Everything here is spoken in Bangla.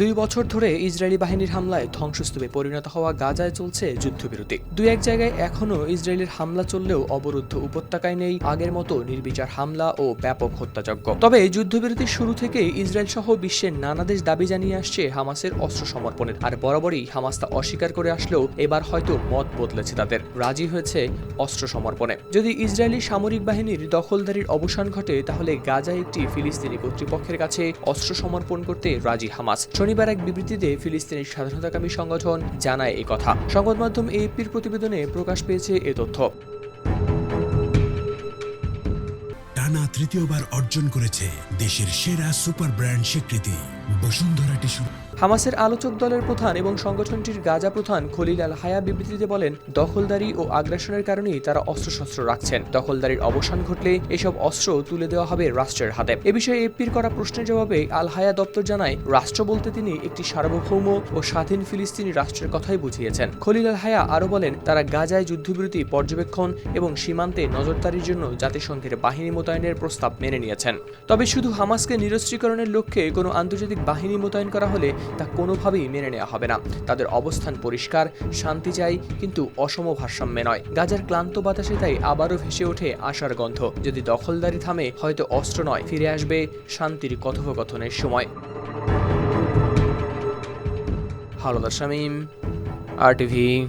দুই বছর ধরে ইসরায়েলি বাহিনীর হামলায় ধ্বংসস্তূপে পরিণত হওয়া গাজায় চলছে যুদ্ধবিরতি। দুই এক জায়গায় এখনও ইসরায়েলের হামলা চললেও অবরুদ্ধ উপত্যকায় নেই আগের মতো নির্বিচার হামলা ও ব্যাপক হত্যাযজ্ঞ। তবে যুদ্ধবিরতির শুরু থেকে ইসরায়েল সহ বিশ্বের নানা দেশ দাবি জানিয়ে আসছে হামাসের অস্ত্র সমর্পণের। আর বরাবরই হামাস তা অস্বীকার করে আসলেও এবার হয়তো মত বদলেছে তাদের। রাজি হয়েছে অস্ত্র সমর্পণে। যদি ইসরায়েলি সামরিক বাহিনীর দখলদারির অবসান ঘটে, তাহলে গাজায় একটি ফিলিস্তিনি কর্তৃপক্ষের কাছে অস্ত্র সমর্পণ করতে রাজি হামাস। শনিবার এক বিবৃতিতে ফিলিস্তিনের স্বাধীনতাকামী সংগঠন জানায় এই কথা। সংবাদ মাধ্যম এপির প্রতিবেদনে প্রকাশ পেয়েছে এ তথ্য। টানা তৃতীয়বার অর্জন করেছে দেশের সেরা সুপার ব্র্যান্ড স্বীকৃতি। বসুন্ধরা টিস্যু হামাসের আলোচক দলের প্রধান এবং সংগঠনটির গাজা প্রধান খলিল আল হায়া বিবৃতিতে বলেন, দখলদারি ও আগ্রাসনের কারণেই তারা অস্ত্রশস্ত্র রাখছেন। দখলদারির অবসান ঘটলে এসব অস্ত্র তুলে দেওয়া হবে রাষ্ট্রের হাতে। এ বিষয়ে এপির করা প্রশ্নের জবাবে আল হায়া দপ্তর জানায়, রাষ্ট্র বলতে তিনি একটি সার্বভৌম ও স্বাধীন ফিলিস্তিনি রাষ্ট্রের কথাই বুঝিয়েছেন। খলিল আল হায়া আরও বলেন, তারা গাজায় যুদ্ধবিরতি, পর্যবেক্ষণ এবং সীমান্তে নজরদারির জন্য জাতিসংঘের বাহিনী মোতায়েনের প্রস্তাব মেনে নিয়েছেন। তবে শুধু হামাসকে নিরস্ত্রীকরণের লক্ষ্যে কোনো আন্তর্জাতিক বাহিনী মোতায়েন করা হলে তা কোনোভাবেই মেনে নেওয়া হবে না। তাদের অবস্থান পরিষ্কার, শান্তি চাই, কিন্তু অসম ভারসাম্যে নয়। গাজার ক্লান্ত বাতাসে তাই আবারও ভেসে ওঠে আশার গন্ধ। যদি দখলদারি থামে, হয়তো অস্ত্র নয়, ফিরে আসবে শান্তির কথোপকথনের সময়। Haldar Shamim, R TV.